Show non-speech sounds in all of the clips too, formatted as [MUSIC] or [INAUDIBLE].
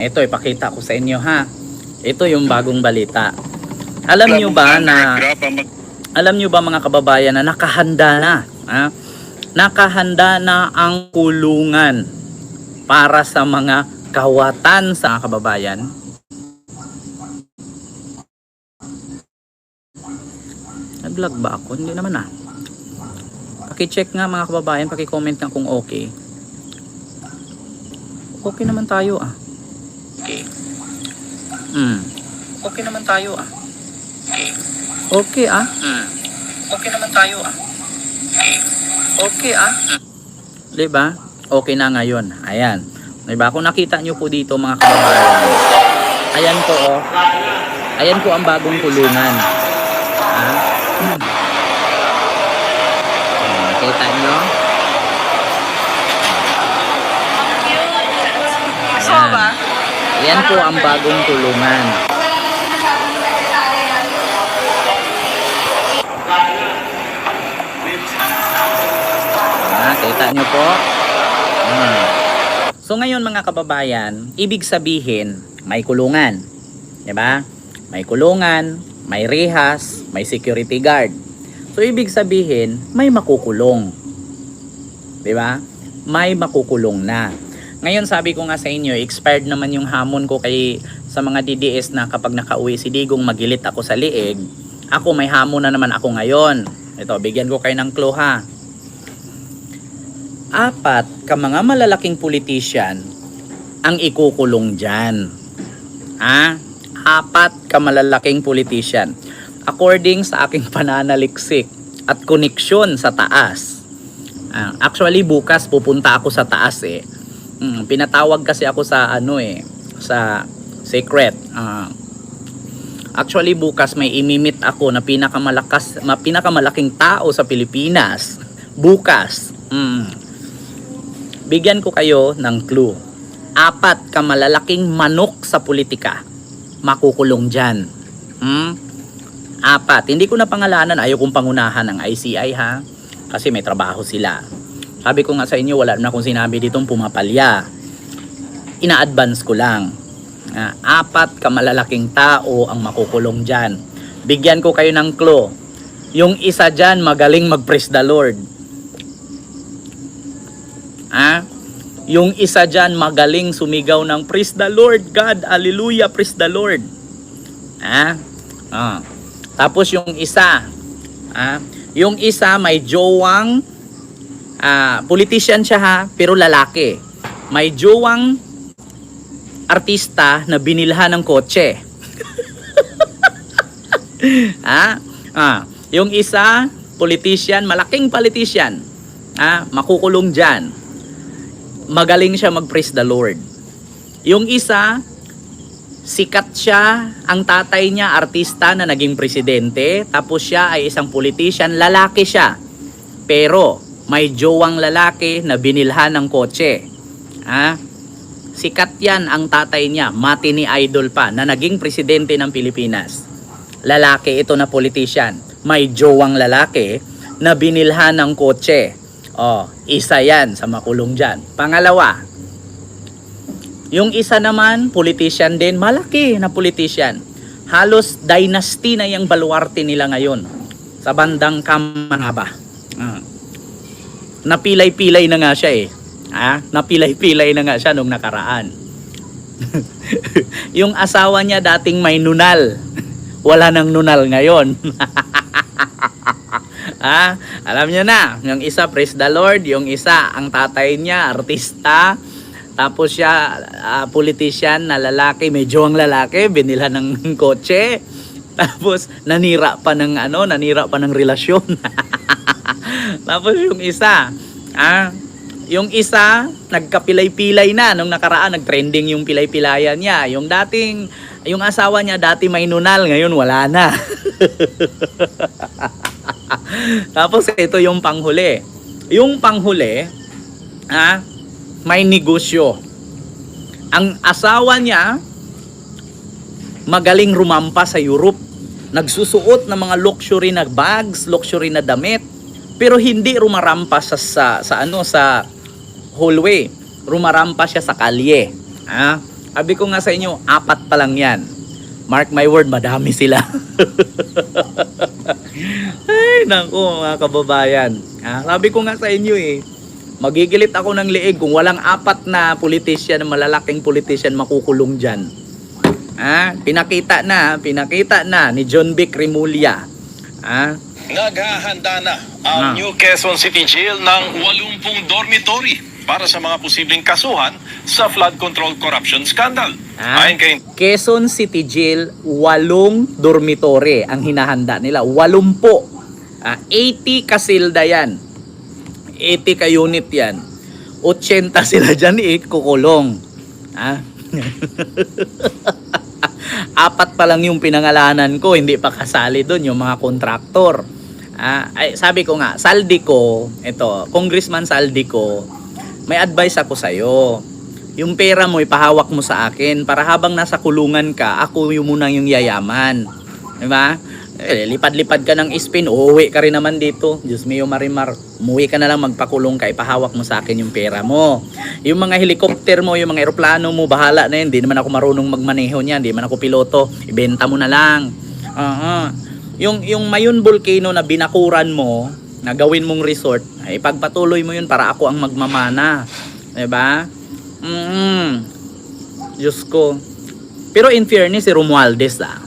Ito, ipakita ko sa inyo ha. Ito yung bagong balita. Alam nyo ba na alam nyo ba mga kababayan na nakahanda na ha? nakahanda na ang kulungan para sa mga kawatan sa mga kababayan nag-vlog ba ako? hindi naman ah paki-check nga mga kababayan paki-comment nga kung okay okay naman tayo ah okay. Hmm. Okay naman tayo ah. Okay okay ah. Hmm. okay naman tayo ah. Okay ah. Ba okay na ngayon. Ayan. Di ba kung nakita nyo po dito mga kababayan. Ayan po oh. Ayan po ang bagong kulungan. Ah. Hmm. Nakita nyo Yan po ang bagong tulungan. Ah, nyo po? Hmm. So ngayon mga kababayan, ibig sabihin, may kulungan. 'Di ba? May kulungan, may rehas, may security guard. So ibig sabihin, may makukulong. 'Di ba? May makukulong na. Ngayon sabi ko nga sa inyo, expired naman yung hamon ko kay sa mga DDS na kapag nakauwi si Digong magilit ako sa liig. Ako may hamon na naman ako ngayon. Ito, bigyan ko kayo ng clue ha. Apat ka mga malalaking politician ang ikukulong dyan. Ha? Apat ka malalaking politician. According sa aking [LAUGHS] pananaliksik at koneksyon sa taas. Ah, actually bukas pupunta ako sa taas eh. Mm, pinatawag kasi ako sa ano eh, sa secret. Ah, actually bukas may imimit ako na pinakamalakas, ma, pinakamalaking tao sa Pilipinas. [LAUGHS] Bukas. Mm. Bigyan ko kayo ng clue. Apat ka malalaking manok sa politika. Makukulong dyan. Hmm? Apat. Hindi ko na pangalanan. Ayaw kong pangunahan ng ICI ha. Kasi may trabaho sila. Sabi ko nga sa inyo, wala na akong sinabi ditong pumapalya. Ina-advance ko lang. Ah, apat ka malalaking tao ang makukulong dyan. Bigyan ko kayo ng clue. Yung isa dyan magaling mag-praise the Lord. Ah, yung isa dyan magaling sumigaw ng praise the Lord God, hallelujah, praise the Lord. Ah, ah. Tapos yung isa, ah, yung isa may jowang ah, politician siya ha, pero lalaki. May jowang artista na binilhan ng kotse. [LAUGHS] ah, ah, yung isa politician, malaking politician. Ah, makukulong diyan. Magaling siya mag-praise the Lord. Yung isa, sikat siya, ang tatay niya artista na naging presidente, tapos siya ay isang politician, lalaki siya. Pero may jowang lalaki na binilhan ng kotse. Ha? Sikat yan ang tatay niya, mati ni idol pa, na naging presidente ng Pilipinas. Lalaki ito na politician. May jowang lalaki na binilhan ng kotse. Oh, isa yan sa makulong dyan. Pangalawa, yung isa naman, politician din, malaki na politician. Halos dynasty na yung baluarte nila ngayon sa bandang Kamanaba. Napilay-pilay na nga siya eh. Ah, napilay-pilay na nga siya nung nakaraan. [LAUGHS] yung asawa niya dating may nunal. Wala nang nunal ngayon. [LAUGHS] ah, alam niyo na, yung isa praise the Lord, yung isa ang tatay niya artista, tapos siya ah, politician na lalaki, medyo ang lalaki, binila ng [LAUGHS] kotse. Tapos nanira pa ng ano, nanira pa ng relasyon. [LAUGHS] Tapos yung isa, ah, yung isa nagkapilay-pilay na nung nakaraan nagtrending yung pilay-pilayan niya. Yung dating yung asawa niya dati may nunal, ngayon wala na. [LAUGHS] Tapos ito yung panghuli. Yung panghuli, ah, may negosyo. Ang asawa niya magaling rumampa sa Europe. Nagsusuot ng mga luxury na bags, luxury na damit, pero hindi rumarampa sa, sa, sa ano sa hallway. Rumarampa siya sa kalye. Ah, Sabi ko nga sa inyo, apat pa lang yan. Mark my word, madami sila. [LAUGHS] Ay, naku mga kababayan. Ah, sabi ko nga sa inyo eh, magigilit ako ng liig kung walang apat na politician, malalaking politician makukulong dyan. Ah, pinakita na, pinakita na ni John Vic Rimulya. Ah, Naghahanda na ang Ah. New Quezon City Jail ng 80 dormitory para sa mga posibleng kasuhan sa flood control corruption scandal. Ah. Ayon kay Quezon City Jail, walong dormitory ang hinahanda nila. Walumpo. Ah, 80 kasilda yan. 80 ka unit yan. 80 sila dyan eh, kukulong. Ah. [LAUGHS] Apat pa lang yung pinangalanan ko, hindi pa kasali doon yung mga kontraktor. Ah, ay, sabi ko nga, saldi ko, ito, Congressman saldi ko, may advice ako sa'yo. Yung pera mo, ipahawak mo sa akin para habang nasa kulungan ka, ako yung muna yung yayaman. Di ba? Eh, lipad-lipad ka ng spin, uuwi ka rin naman dito. Diyos mio marimar, umuwi ka na lang magpakulong ka, ipahawak mo sa akin yung pera mo. Yung mga helicopter mo, yung mga eroplano mo, bahala na yun. Di naman ako marunong magmaneho niyan, di man ako piloto. Ibenta mo na lang. Oo. Yung, yung Mayon Volcano na binakuran mo, na gawin mong resort, ay pagpatuloy mo yun para ako ang magmamana. 'Di ba? Mm. Diyos ko. Pero in fairness, si Romualdez ah.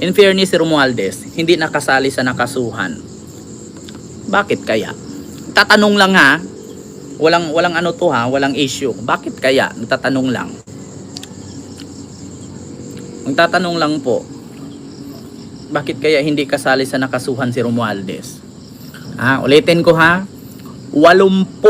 In fairness, si Romualdez, hindi nakasali sa nakasuhan. Bakit kaya? Tatanong lang ha. Walang walang ano to ha, walang issue. Bakit kaya? Nagtatanong lang. Nagtatanong lang po. Bakit kaya hindi kasali sa nakasuhan si Romualdez? Ah, ulitin ko ha. 80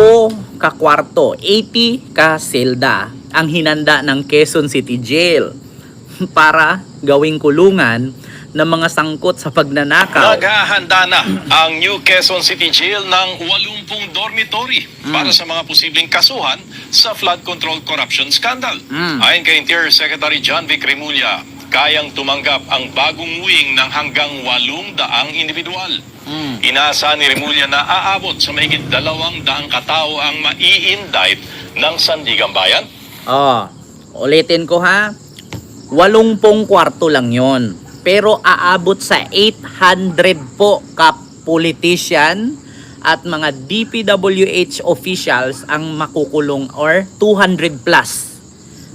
ka kwarto, 80 ka selda ang hinanda ng Quezon City Jail [LAUGHS] para gawing kulungan ng mga sangkot sa pagnanakaw. Naghahanda na ang New Quezon City Jail ng 80 dormitory Hmm. para sa mga posibleng kasuhan sa flood control corruption scandal. Mm. Ayon kay Interior Secretary John Vic Rimulya, kayang tumanggap ang bagong wing ng hanggang 800 individual. Mm. Inaasahan ni Rimulya na aabot sa mahigit dalawang daang katao ang mai-indict ng Sandigan Bayan. Oh, ulitin ko ha. 80 kwarto lang yon. Pero aabot sa 800 po ka politician at mga DPWH officials ang makukulong or 200 plus.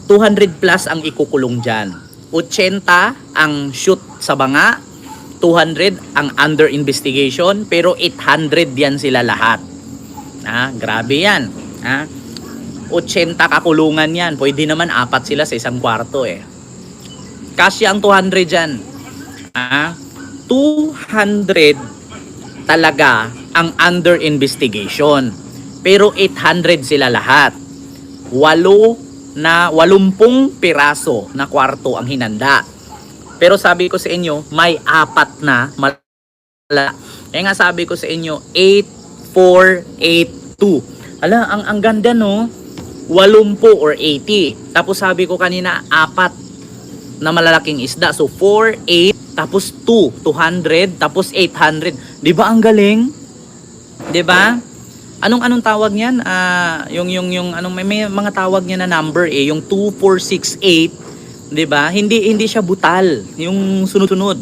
200 plus ang ikukulong dyan. 80 ang shoot sa banga, 200 ang under investigation, pero 800 yan sila lahat. Ah, grabe yan. Ah, 80 kakulungan yan. Pwede naman apat sila sa isang kwarto eh. Kasya ang 200 dyan. Ah, 200 talaga ang under investigation. Pero 800 sila lahat. Walo na 80 piraso na kwarto ang hinanda. Pero sabi ko sa inyo, may apat na mala. Kaya nga sabi ko sa inyo, 8482. Ala, ang, ang ganda no? 80 or 80. Tapos sabi ko kanina, apat na malalaking isda. So 4, 8, tapos 2, 200, tapos 800. 'Di ba ang galing? 'Di ba? Anong anong tawag niyan? Ah, yung yung yung anong may, may mga tawag niya na number eh, yung 2468, 'di ba? Hindi hindi siya butal, yung sunod-sunod.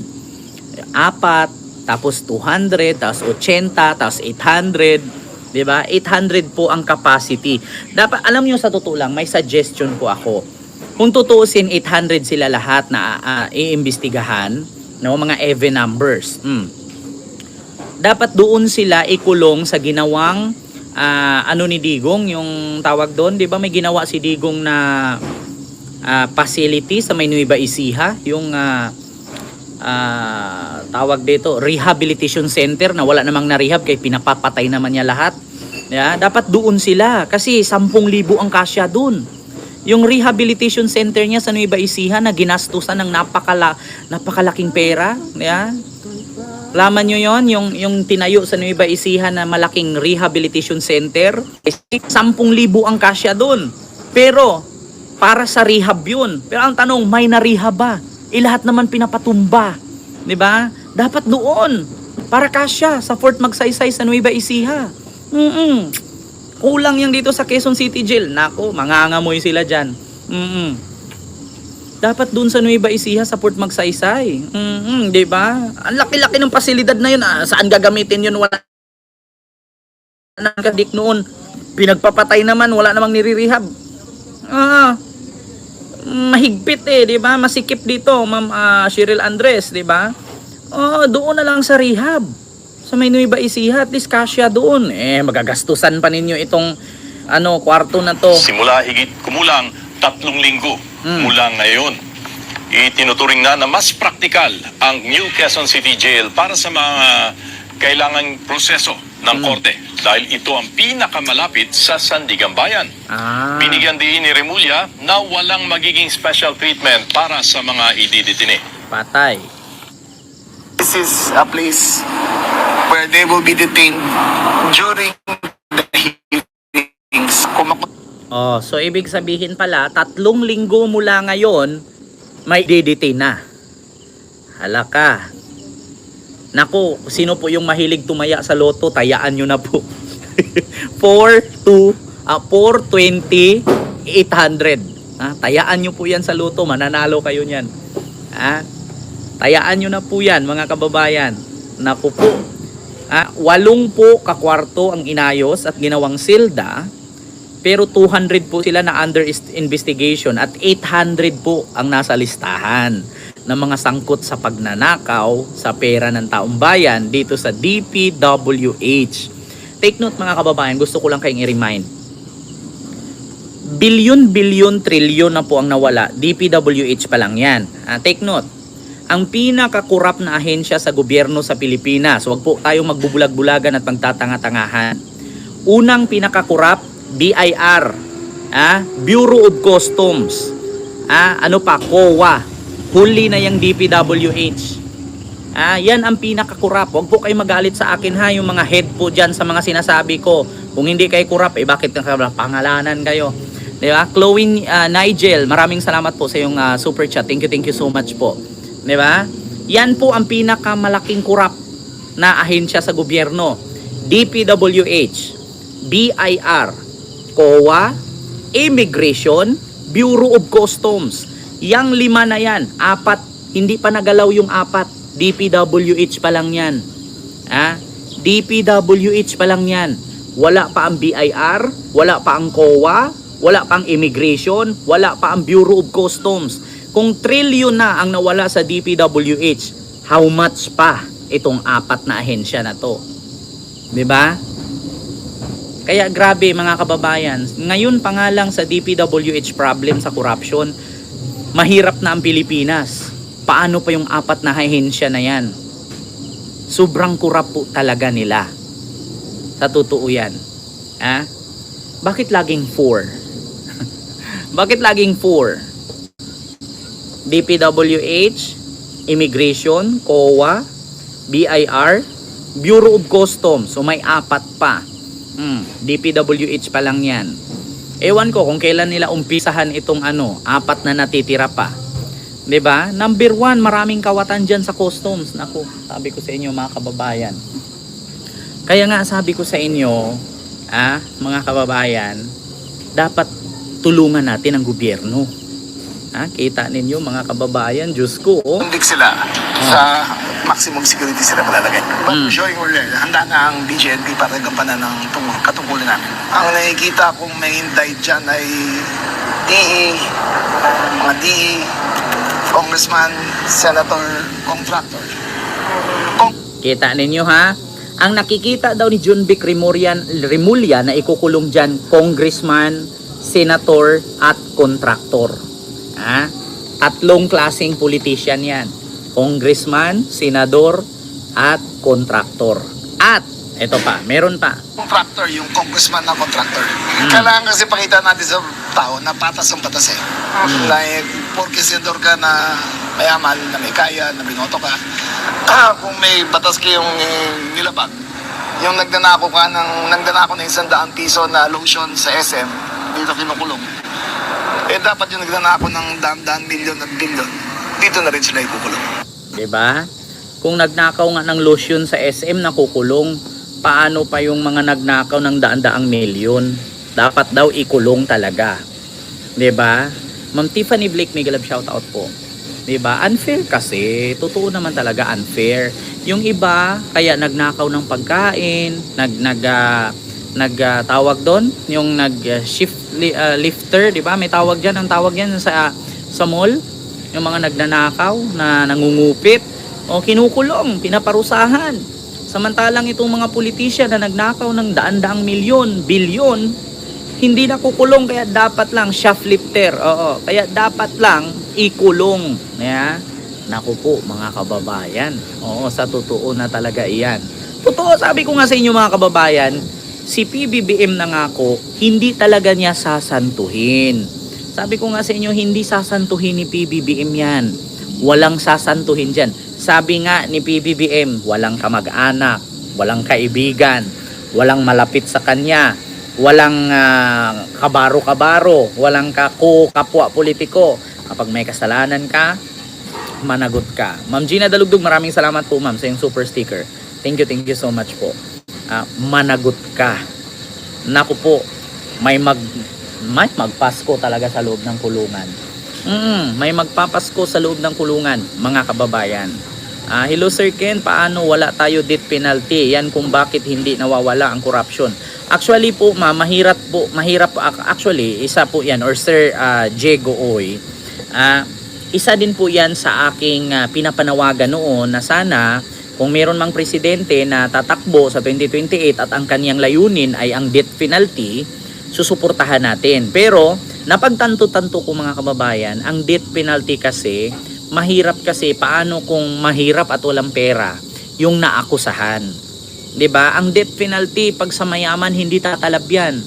Apat, tapos 200, tapos 80, tapos 800, 'di ba? 800 po ang capacity. Dapat alam niyo sa totoo lang, may suggestion po ako. Kung tutuusin 800 sila lahat na ah, iimbestigahan, no, mga even numbers. Mm. Dapat doon sila ikulong sa ginawang ah, ano ni Digong, yung tawag doon, 'di ba? May ginawa si Digong na ah, facility sa May Nueva Ecija, yung ah, ah, tawag dito, rehabilitation center na wala namang na-rehab kay pinapapatay naman niya lahat. Yeah, dapat doon sila kasi 10,000 ang kasya doon. Yung rehabilitation center niya sa Nueva Ecija na ginastusan ng napakala, napakalaking pera. Yeah. Laman nyo yon yung, yung tinayo sa Nueva Ecija na malaking rehabilitation center. 10,000 ang kasya doon. Pero, para sa rehab yun. Pero ang tanong, may na-rehab ba? Eh, lahat naman pinapatumba. ba? Dapat doon. Para kasya sa Fort Magsaysay sa Nueva Ecija. Mm Kulang yung dito sa Quezon City Jail. Nako, mangangamoy sila dyan. Mm Dapat dun sa Nueva Ecija sa Port Magsaysay. Mm 'di ba? Ang laki-laki ng pasilidad na 'yun. Ah, saan gagamitin 'yun? Wala nang kadik noon. Pinagpapatay naman, wala namang nire-rehab. Ah, mahigpit eh, 'di ba? Masikip dito, Ma'am ah, Cheryl Andres, 'di ba? Oh, doon na lang sa rehab. Sa may Nueva Ecija, at least kasya doon. Eh, magagastusan pa ninyo itong ano, kwarto na to. Simula higit kumulang tatlong linggo Mm. mula ngayon. Itinuturing na na mas praktikal ang New Quezon City Jail para sa mga kailangang proseso ng Mm. korte dahil ito ang pinakamalapit sa Sandigan Bayan. Ah. Binigyan din ni Remulla na walang magiging special treatment para sa mga ididitine. Patay. This is a place where they will be detained during Oh, so ibig sabihin pala, tatlong linggo mula ngayon, may didetain na. Halaka. Naku, sino po yung mahilig tumaya sa loto, tayaan nyo na po. [LAUGHS] 4, 2, ah, 4, 20, 800. Ah, tayaan nyo po yan sa loto, mananalo kayo niyan. Ah, tayaan nyo na po yan, mga kababayan. Naku po. Ah, walong po kakwarto ang inayos at ginawang silda pero 200 po sila na under investigation at 800 po ang nasa listahan ng mga sangkot sa pagnanakaw sa pera ng taong bayan dito sa DPWH. Take note mga kababayan, gusto ko lang kayong i-remind. Bilyon-bilyon, trilyon na po ang nawala. DPWH pa lang yan. Ah, take note. Ang pinakakurap na ahensya sa gobyerno sa Pilipinas, huwag po tayong magbubulag-bulagan at pagtatanga-tangahan. Unang pinakakurap, BIR, ah, Bureau of Customs, ah, ano pa, COA, huli na yung DPWH. Ah, yan ang pinakakurap. Huwag po kayo magalit sa akin ha, yung mga head po dyan sa mga sinasabi ko. Kung hindi kayo kurap, eh bakit ka pangalanan kayo? Di ba? Chloe ah, Nigel, maraming salamat po sa yung ah, super chat. Thank you, thank you so much po. Di ba? Yan po ang pinakamalaking kurap na ahensya sa gobyerno. DPWH, BIR, COA, Immigration, Bureau of Customs. Yang lima na yan, apat, hindi pa nagalaw yung apat. DPWH pa lang yan. Ha? DPWH pa lang yan. Wala pa ang BIR, wala pa ang COA, wala pa ang Immigration, wala pa ang Bureau of Customs. Kung trilyon na ang nawala sa DPWH, how much pa itong apat na ahensya na to? 'Di ba? Kaya grabe mga kababayan, ngayon pa nga lang sa DPWH problem sa corruption, mahirap na ang Pilipinas. Paano pa yung apat na ahensya na yan? Sobrang kurap po talaga nila. Sa totoo yan. Ha? Bakit laging 4? [LAUGHS] Bakit laging 4? DPWH, Immigration, COA, BIR, Bureau of Customs. So may apat pa. Hmm, DPWH pa lang yan. Ewan ko kung kailan nila umpisahan itong ano, apat na natitira pa. 'Di ba? Number one, maraming kawatan dyan sa customs. Naku, sabi ko sa inyo mga kababayan. Kaya nga sabi ko sa inyo, ah, mga kababayan, dapat tulungan natin ang gobyerno. Ah, kita ninyo mga kababayan, Diyos ko, oh. Tundig sila sa maximum security sila palalagay. But Mm. showing order, handa na ang DGNP para gampanan ng tung- katungkulan namin. Ang nakikita kong may indict dyan ay DE, mga DE, congressman, senator, contractor. Kung Kita ninyo ha? Ang nakikita daw ni John Vic Rimurian, Rimulya na ikukulong dyan, congressman, senator, at contractor. Ha? Tatlong klaseng politician yan. Congressman, senador, at contractor. At, eto pa, meron pa. contractor, yung congressman na contractor. Kailangan kasi pakita natin sa tao na patas ang patas eh. Like, porke senador ka na mayaman, na may kaya, na binoto ka, ah, kung may batas kayong nilabag, yung nagnanako ka ng, nagnanako ng isang daang piso na lotion sa SM, dito kinukulong. Eh, dapat yung nagnanako ng daan-daan milyon at bilyon, dito na rin sila ikukulong. Ba? Kung nagnakaw nga ng lotion sa SM nakukulong, paano pa yung mga nagnakaw ng daan-daang milyon? Dapat daw ikulong talaga. 'Di ba? Ma'am Tiffany Blake, mega love shoutout po. 'Di ba? Unfair kasi. Totoo naman talaga unfair. Yung iba kaya nagnakaw ng pagkain, nag nag ah, nag tawag doon, yung nag ah, shift li- ah, lifter, 'di ba? May tawag diyan, ang tawag diyan sa sa mall, yung mga nagnanakaw na nangungupit o kinukulong, pinaparusahan. Samantalang itong mga politisyan na nagnakaw ng daan-daang milyon, bilyon, hindi na kukulong kaya dapat lang shoplifter. Oo, kaya dapat lang ikulong. Yeah? Naku po mga kababayan. Oo, sa totoo na talaga iyan. Totoo, sabi ko nga sa inyo mga kababayan, si PBBM na nga ako, hindi talaga niya sasantuhin. Sabi ko nga sa inyo, hindi sasantuhin ni PBBM yan. Walang sasantuhin dyan. Sabi nga ni PBBM, walang kamag-anak, walang kaibigan, walang malapit sa kanya, walang ah, kabaro-kabaro, walang kaku kapwa politiko. Kapag may kasalanan ka, managot ka. Ma'am Gina Dalugdog, maraming salamat po ma'am sa yung super sticker. Thank you, thank you so much po. Ah, managot ka. Naku po, may mag may magpasko talaga sa loob ng kulungan. Mm, may magpapasko sa loob ng kulungan, mga kababayan. Ah, hello Sir Ken, paano wala tayo death penalty? Yan kung bakit hindi nawawala ang corruption. Actually po, ma, mahirap po, mahirap po. Ac- Actually, isa po yan, or Sir ah, Diego Oy, ah, isa din po yan sa aking ah, pinapanawagan noon na sana kung meron mang presidente na tatakbo sa 2028 at ang kanyang layunin ay ang death penalty, susuportahan natin. Pero, napagtanto-tanto ko mga kababayan, ang death penalty kasi, mahirap kasi paano kung mahirap at walang pera yung naakusahan. 'Di ba? Ang death penalty pag sa mayaman hindi tatalab 'yan.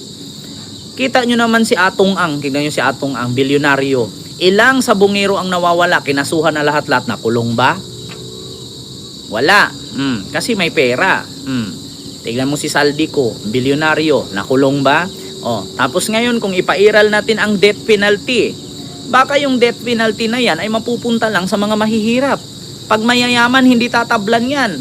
Kita nyo naman si Atong Ang, tignan nyo si Atong Ang, bilyonaryo. Ilang sabungero ang nawawala, kinasuhan na lahat-lahat na kulong ba? Wala. Mm, kasi may pera. Mm. Tignan mo si Saldico, bilyonaryo, nakulong ba? Oh, tapos ngayon kung ipairal natin ang death penalty, baka yung death penalty na yan ay mapupunta lang sa mga mahihirap. Pag mayayaman, hindi tatablan yan.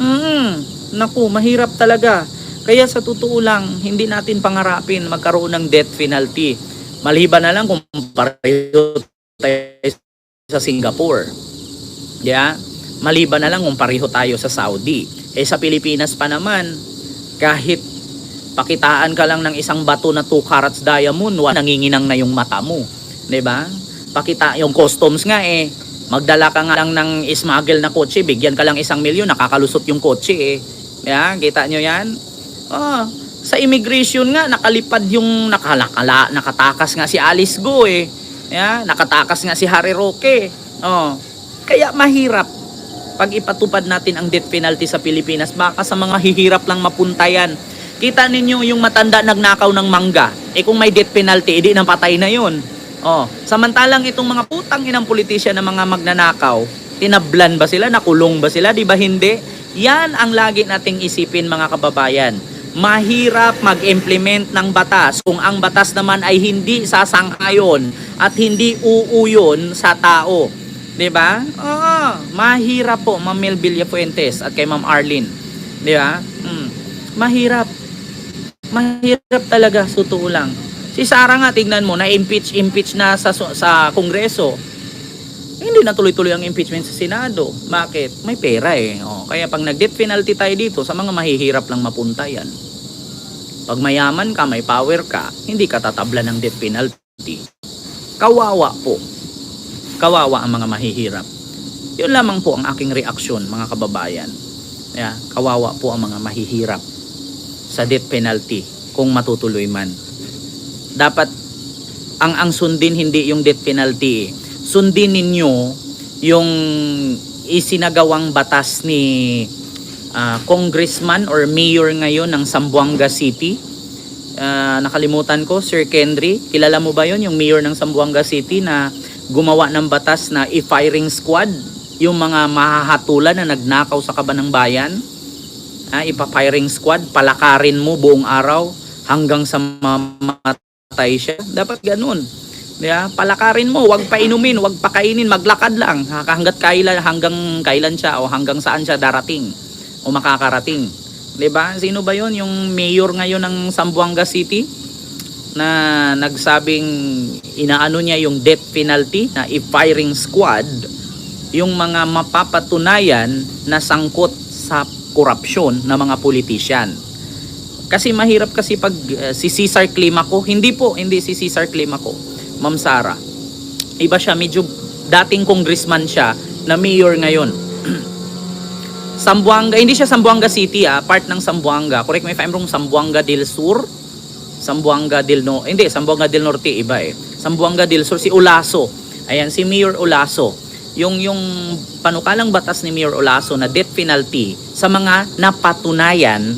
Mm, naku, mahirap talaga. Kaya sa totoo lang, hindi natin pangarapin magkaroon ng death penalty. Maliban na lang kung pareho tayo sa Singapore. Yeah? Maliban na lang kung pareho tayo sa Saudi. Eh sa Pilipinas pa naman, kahit pakitaan ka lang ng isang bato na 2 carats diamond, wa nanginginang na yung mata mo. 'Di ba? Pakita yung customs nga eh. Magdala ka nga lang ng smuggle na kotse, bigyan ka lang isang milyon, nakakalusot yung kotse eh. Yan, kita nyo yan? Oh, sa immigration nga, nakalipad yung nakalakala, nakatakas nga si Alice Go eh. Yan, nakatakas nga si Harry Roque. Oh, kaya mahirap pag ipatupad natin ang death penalty sa Pilipinas, baka sa mga hihirap lang mapunta yan. Kita ninyo yung matanda nagnakaw ng mangga. Eh kung may death penalty, edi nang patay na yun. Oh, samantalang itong mga putang inang politisyan na mga magnanakaw, tinablan ba sila, nakulong ba sila, di ba hindi? Yan ang lagi nating isipin mga kababayan. Mahirap mag-implement ng batas kung ang batas naman ay hindi sasang-ayon at hindi uuyon sa tao. 'Di ba? Oo, mahirap po Ma'am Mel Villafuentes at kay Ma'am Arlene. 'Di ba? Mm. Mahirap. Mahirap talaga, totoo lang. Si Sara nga tignan mo na impeach na sa sa Kongreso. Hindi na tuloy-tuloy ang impeachment sa Senado. Bakit? May pera eh. O, kaya pag nag-death penalty tayo dito, sa mga mahihirap lang mapunta yan. Pag mayaman ka, may power ka, hindi ka tatabla ng death penalty. Kawawa po. Kawawa ang mga mahihirap. Yun lamang po ang aking reaksyon, mga kababayan. Yeah, kawawa po ang mga mahihirap sa death penalty kung matutuloy man. Dapat ang ang sundin hindi yung death penalty. eh. Sundin ninyo yung isinagawang batas ni ah, congressman or mayor ngayon ng Zamboanga City. Ah, nakalimutan ko, Sir Kendry. Kilala mo ba yon yung mayor ng Zamboanga City na gumawa ng batas na i-firing squad yung mga mahahatulan na nagnakaw sa kaban ng bayan? Ah, ipa-firing squad, palakarin mo buong araw hanggang sa mamatay siya. Dapat ganun. Yeah, palakarin mo, wag painumin, wag pakainin, maglakad lang ha- hangga't kailan hanggang kailan siya o hanggang saan siya darating o makakarating. 'Di ba? Sino ba 'yon yung mayor ngayon ng Zamboanga City? na nagsabing inaano niya yung death penalty na i-firing squad yung mga mapapatunayan na sangkot sa korupsyon ng mga politician. Kasi mahirap kasi pag uh, si Cesar Climaco, hindi po, hindi si Cesar Climaco, Ma'am Sara. Iba siya, medyo dating congressman siya na mayor ngayon. [CLEARS THROAT] Sambuanga, hindi siya Sambuanga City ah, part ng Sambuanga. Correct me if I'm wrong, Sambuanga del Sur. Sambuanga del No, hindi, Sambuanga del Norte iba eh. Sambuanga del Sur si Olaso. Ayan si Mayor Olaso. Yung yung panukalang batas ni Mayor Olaso na death penalty sa mga napatunayan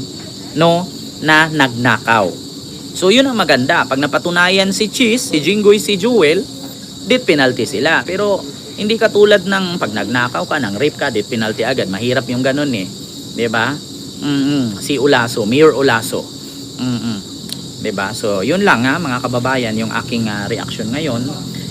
no na nagnakaw. So yun ang maganda. Pag napatunayan si Cheese, si Jingoy, si Jewel, death penalty sila. Pero hindi katulad ng pag nagnakaw ka, ng rape ka, death penalty agad. Mahirap yung ganun eh. 'Di ba? Mm Si Ulaso, Mayor Ulaso. mm 'Di ba? So, yun lang ha, mga kababayan, yung aking ah, reaction ngayon,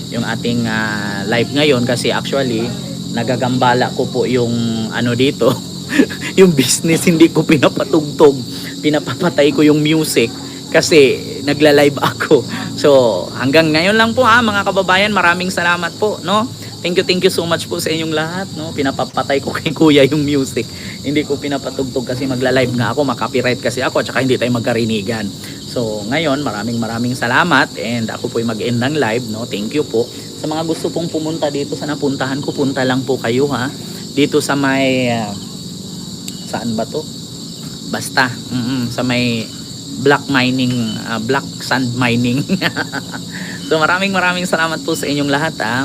yung ating ah, live ngayon kasi actually nagagambala ko po yung ano dito, [LAUGHS] [LAUGHS] yung business hindi ko pinapatugtog, pinapapatay ko yung music kasi nagla-live ako. So, hanggang ngayon lang po ha, mga kababayan, maraming salamat po, no? Thank you, thank you so much po sa inyong lahat, no? Pinapapatay ko kay Kuya yung music. Hindi ko pinapatugtog kasi magla-live nga ako, makapiright kasi ako, tsaka hindi tayo magkarinigan. So, ngayon, maraming maraming salamat and ako po ay mag-end ng live, no? Thank you po. Sa mga gusto pong pumunta dito sa napuntahan ko, punta lang po kayo, ha? Dito sa may, ah, saan ba to? Basta, mm sa may black mining, ah, black sand mining. [LAUGHS] so maraming maraming salamat po sa inyong lahat, ha?